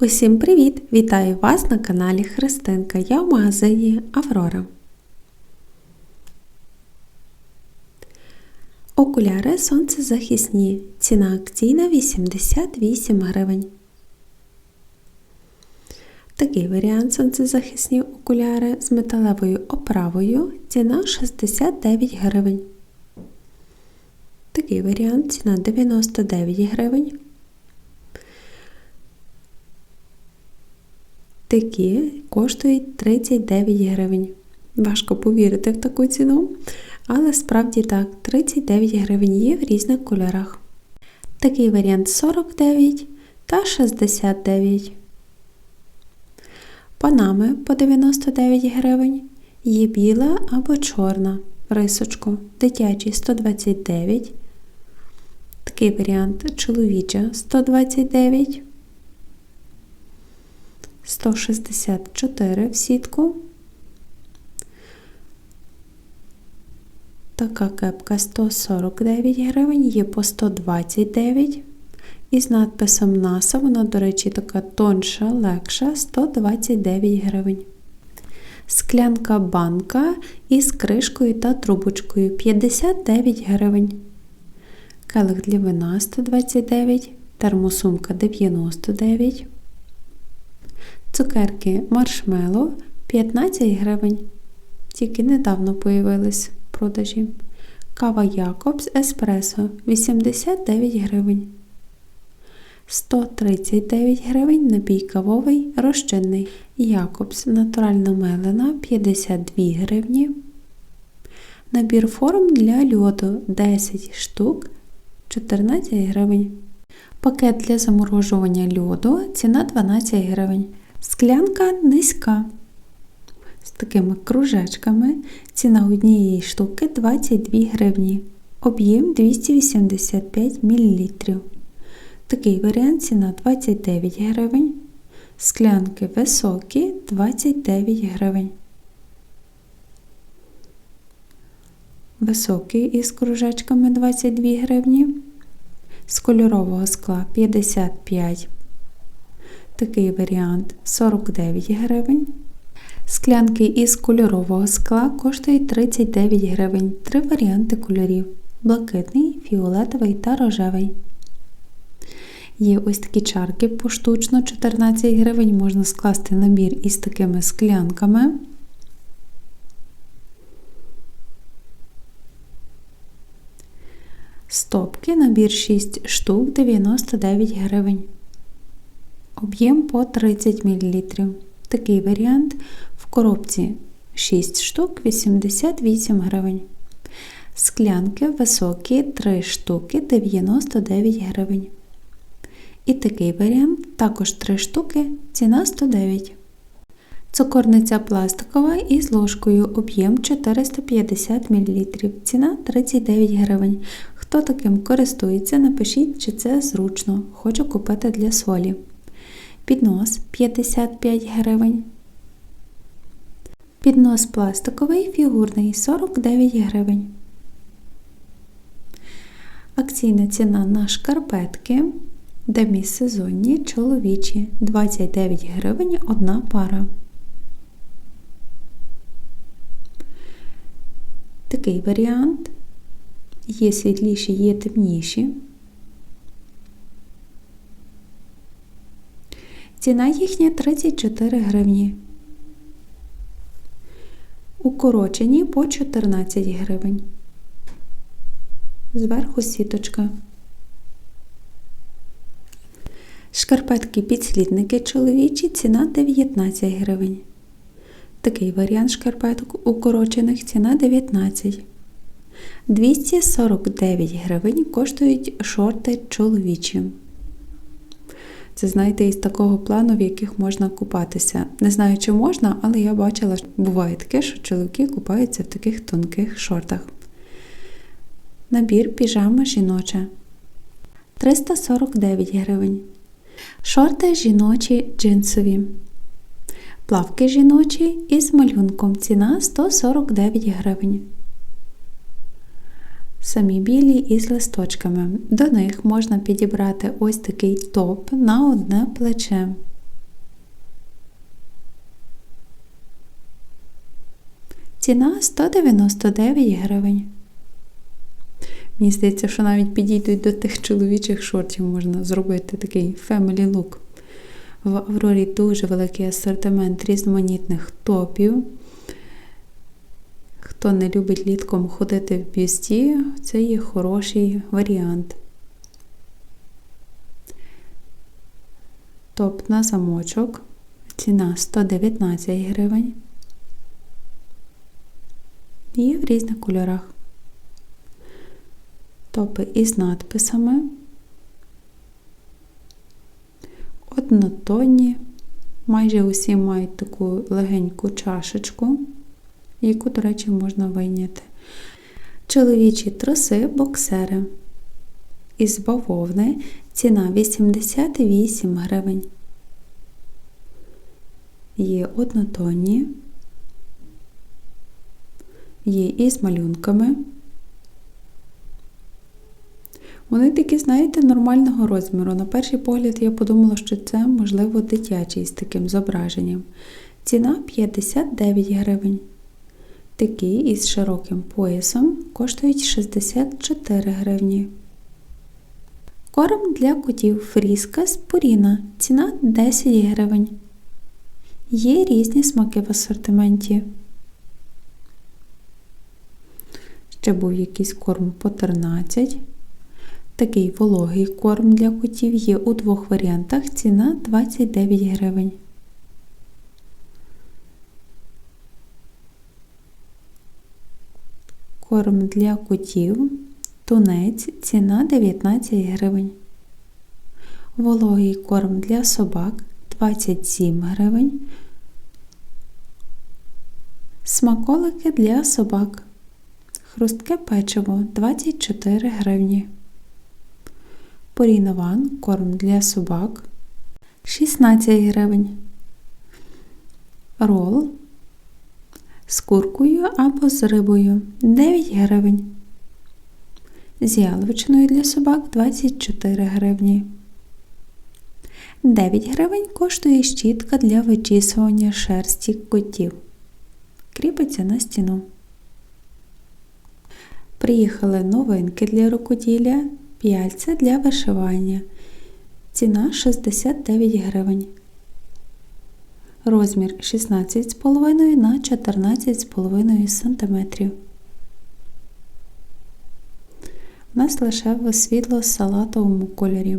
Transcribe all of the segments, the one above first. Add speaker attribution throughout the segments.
Speaker 1: Усім привіт! Вітаю вас на каналі Христинка. Я в магазині Аврора. Окуляри сонцезахисні. Ціна акційна 88 гривень. Такий варіант сонцезахисні окуляри з металевою оправою. Ціна 69 гривень. Такий варіант ціна 99 гривень. Такі коштують 39 гривень. Важко повірити в таку ціну, але справді так, 39 гривень є в різних кольорах. Такий варіант 49 та 69. Панами по 99 гривень. Є біла або чорна рисочку. Дитячий 129. Такий варіант чоловіча 129. 164 в сітку. Така кепка 149 гривень, є по 129 із надписом NASA, вона, до речі, така тонша, легша 129 гривень. Склянка банка із кришкою та трубочкою 59 гривень. Келих для вина 129, термосумка 99 Цукерки маршмело 15 гривень. Тільки недавно появились в продажі. Кава Якобс Еспресо 89 гривень. 139 гривень напій кавовий розчинний. Якобс натуральна мелена 52 гривні. Набір форм для льоду 10 штук 14 гривень. Пакет для заморожування льоду ціна 12 гривень. Склянка низька. З такими кружечками. Ціна однієї штуки 22 гривні. Об'єм 285 мл. Такий варіант ціна 29 гривень. Склянки високі 29 гривень. Високий із кружечками 22 гривні. З кольорового скла 55 Такий варіант 49 гривень. Склянки із кольорового скла коштують 39 гривень. Три варіанти кольорів: блакитний, фіолетовий та рожевий. Є ось такі чарки поштучно 14 гривень. Можна скласти набір із такими склянками. Стопки набір 6 штук 99 гривень. Об'єм по 30 мл. Такий варіант в коробці 6 штук 88 гривень. Склянки високі 3 штуки 99 гривень. І такий варіант також 3 штуки, ціна 109 Цукорниця пластикова із ложкою об'єм 450 мл. Ціна 39 гривень. Хто таким користується, напишіть, чи це зручно. Хочу купити для солі піднос 55 гривень. Піднос пластиковий фігурний 49 гривень. Акційна ціна на шкарпетки демісезонні чоловічі 29 гривень одна пара. Такий варіант. Є світліші, є темніші. Ціна їхня 34 гривні. Укорочені по 14 гривень. Зверху сіточка. Шкарпетки підслідники чоловічі ціна 19 гривень. Такий варіант шкарпеток укорочених ціна 19. 249 гривень коштують шорти чоловічі. Це, знаєте, із такого плану, в яких можна купатися. Не знаю, чи можна, але я бачила, що буває таке, що чоловіки купаються в таких тонких шортах. Набір піжама жіноча 349 гривень. Шорти жіночі джинсові. Плавки жіночі із малюнком. Ціна 149 гривень самі білі із листочками. До них можна підібрати ось такий топ на одне плече. Ціна 199 гривень. Мені здається, що навіть підійдуть до тих чоловічих шортів, можна зробити такий family look. В Аврорі дуже великий асортимент різноманітних топів. Хто не любить літком ходити в бюсті, це є хороший варіант. Топ на замочок. Ціна 119 гривень. Є в різних кольорах. Топи із надписами. Однотонні. Майже усі мають таку легеньку чашечку, яку, до речі, можна вийняти. Чоловічі труси боксери. Із бавовни ціна 88 гривень. Є однотонні, є із малюнками. Вони такі, знаєте, нормального розміру. На перший погляд я подумала, що це, можливо, дитячий з таким зображенням. Ціна 59 гривень. Такі із широким поясом коштують 64 гривні. Корм для котів фріска з Пуріна. Ціна 10 гривень. Є різні смаки в асортименті. Ще був якийсь корм по 13. Такий вологий корм для котів є у двох варіантах. Ціна 29 гривень. Корм для котів. Тунець ціна 19 гривень. Вологий корм для собак 27 гривень. Смаколики для собак. Хрустке печиво 24 гривні. Порінован корм для собак 16 гривень. Рол з куркою або з рибою 9 гривень. З яловичиною для собак 24 гривні. 9 гривень коштує щітка для вичісування шерсті котів. Кріпиться на стіну. Приїхали новинки для рукоділля, п'яльця для вишивання. Ціна 69 гривень. Розмір 16,5 на 14,5 см. У нас лише в світло-салатовому кольорі.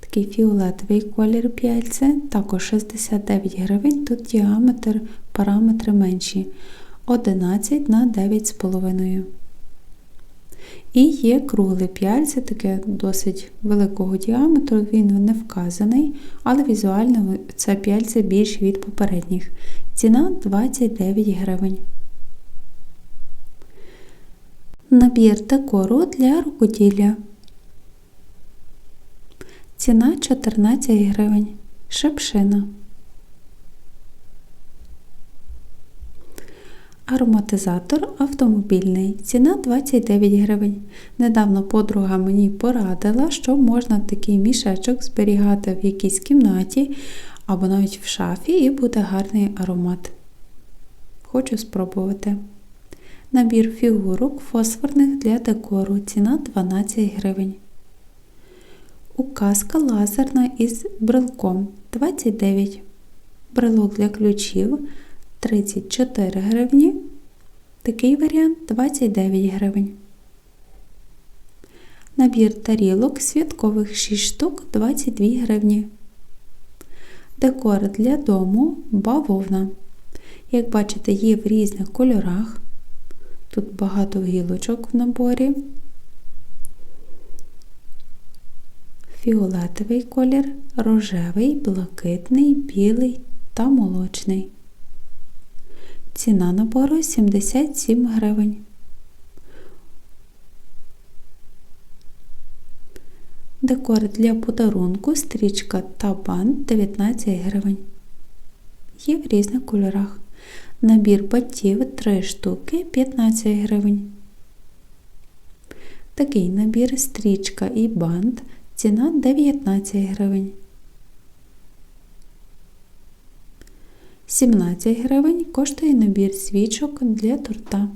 Speaker 1: Такий фіолетовий колір п'яльця, також 69 гривень, тут діаметр, параметри менші 11 на 9,5. І є кругле п'яльце, таке досить великого діаметру, він не вказаний, але візуально це п'яльце більше від попередніх. Ціна 29 гривень. Набір декору для рукоділля. Ціна 14 гривень. Шепшина. Ароматизатор автомобільний. Ціна 29 гривень. Недавно подруга мені порадила, що можна такий мішечок зберігати в якійсь кімнаті або навіть в шафі, і буде гарний аромат. Хочу спробувати. Набір фігурок фосфорних для декору. Ціна 12 гривень. Указка лазерна із брелком 29. Брелок для ключів 34 гривні. Такий варіант 29 гривень. Набір тарілок святкових 6 штук 22 гривні. Декор для дому бавовна. Як бачите, є в різних кольорах. Тут багато гілочок в наборі. Фіолетовий колір, рожевий, блакитний, білий та молочний. Ціна набору 77 гривень. Декор для подарунку, стрічка та бант 19 гривень. Є в різних кольорах. Набір батів 3 штуки 15 гривень. Такий набір стрічка і бант. Ціна 19 гривень. 17 гривень коштує набір свічок для торта.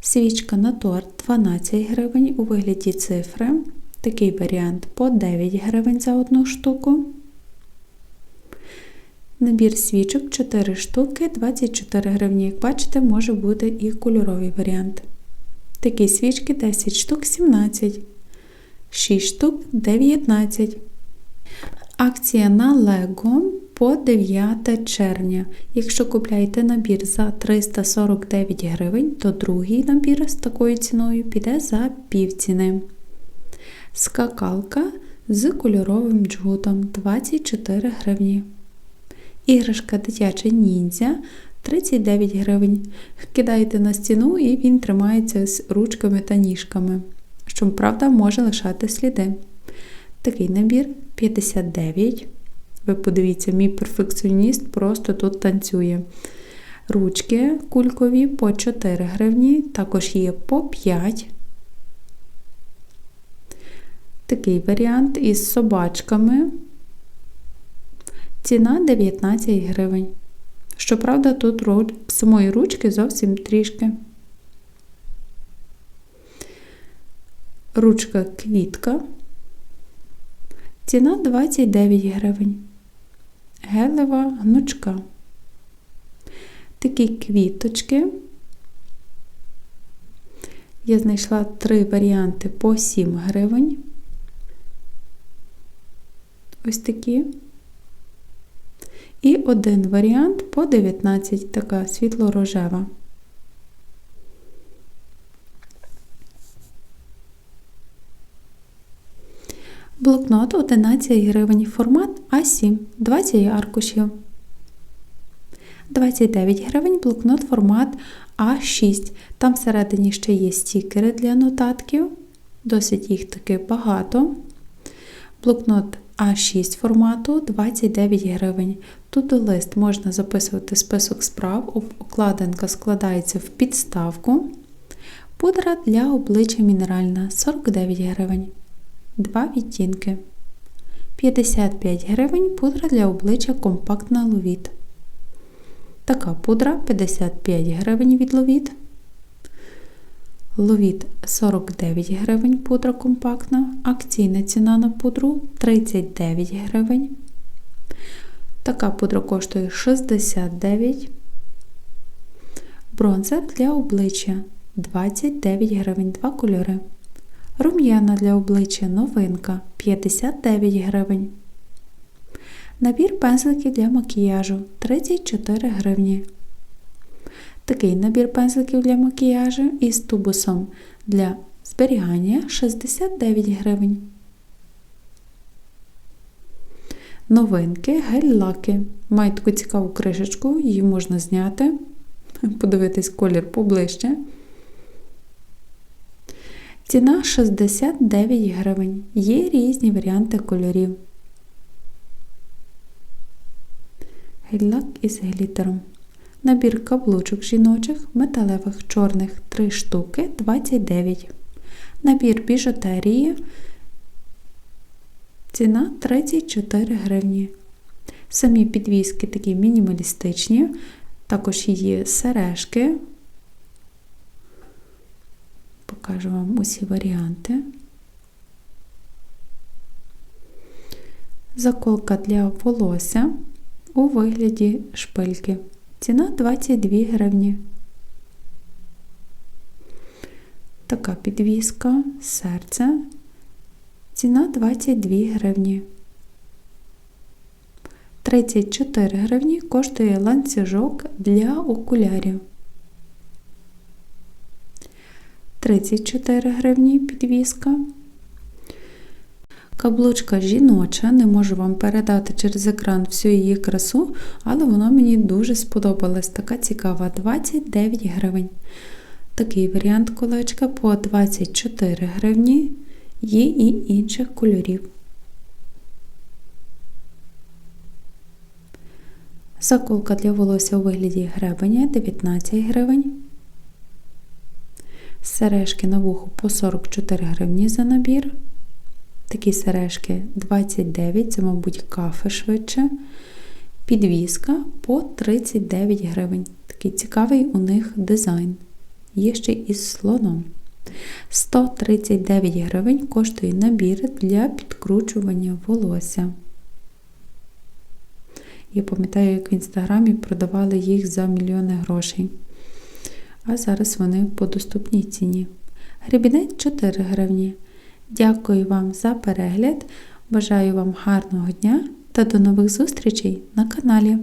Speaker 1: Свічка на торт 12 гривень у вигляді цифри. Такий варіант по 9 гривень за одну штуку. Набір свічок 4 штуки 24 гривні. Як бачите, може бути і кольоровий варіант. Такі свічки 10 штук 17, 6 штук 19. Акція на Лего по 9 червня. Якщо купляєте набір за 349 гривень, то другий набір з такою ціною піде за півціни. Скакалка з кольоровим джгутом 24 гривні. Іграшка дитяча ніндзя 39 гривень. Кидаєте на стіну і він тримається з ручками та ніжками, що, правда, може лишати сліди. Такий набір 59. Ви подивіться, мій перфекціоніст просто тут танцює. Ручки кулькові по 4 гривні, також є по 5. Такий варіант із собачками. Ціна 19 гривень. Щоправда, тут самої ручки зовсім трішки. Ручка квітка. Ціна 29 гривень. Гелева гнучка. Такі квіточки. Я знайшла три варіанти по 7 гривень. Ось такі. І один варіант по 19, така світло-рожева. Блокнот 11 гривень, формат А7, 20 аркушів. 29 гривень блокнот формат А6. Там всередині ще є стікери для нотатків, досить їх таки багато. Блокнот А6 формату 29 гривень. Тут у лист можна записувати список справ, обкладинка складається в підставку. Пудра для обличчя мінеральна 49 гривень. Два відтінки. 55 гривень пудра для обличчя компактна ловіт. Така пудра 55 гривень від ловіт. Ловіт 49 гривень пудра компактна. Акційна ціна на пудру 39 гривень. Така пудра коштує 69. Бронзер для обличчя 29 гривень, два кольори. Рум'яна для обличчя новинка 59 гривень. Набір пензликів для макіяжу 34 гривні. Такий набір пензликів для макіяжу із тубусом для зберігання 69 гривень. Новинки гель-лаки. Мають таку цікаву кришечку, її можна зняти, подивитись колір поближче. Ціна 69 гривень. Є різні варіанти кольорів. Гель-лак із глітером. Набір каблучок жіночих, металевих чорних 3 штуки 29. Набір біжутерії. Ціна 34 гривні. Самі підвіски такі мінімалістичні, також є сережки. Покажу вам усі варіанти. Заколка для волосся у вигляді шпильки. Ціна 22 гривні. Така підвіска, серце. Ціна 22 гривні. 34 гривні коштує ланцюжок для окулярів. 34 гривні підвіска. Каблучка жіноча, не можу вам передати через екран всю її красу, але вона мені дуже сподобалась. Така цікава 29 гривень. Такий варіант колечка по 24 гривні, є і інших кольорів. Заколка для волосся у вигляді гребеня 19 гривень. Сережки на вухо по 44 гривні за набір. Такі сережки 29, це, мабуть, кафе швидше. Підвіска по 39 гривень. Такий цікавий у них дизайн. Є ще із слоном. 139 гривень коштує набір для підкручування волосся. Я пам'ятаю, як в інстаграмі продавали їх за мільйони грошей. А зараз вони по доступній ціні. Гребінець 4 гривні. Дякую вам за перегляд. Бажаю вам гарного дня та до нових зустрічей на каналі.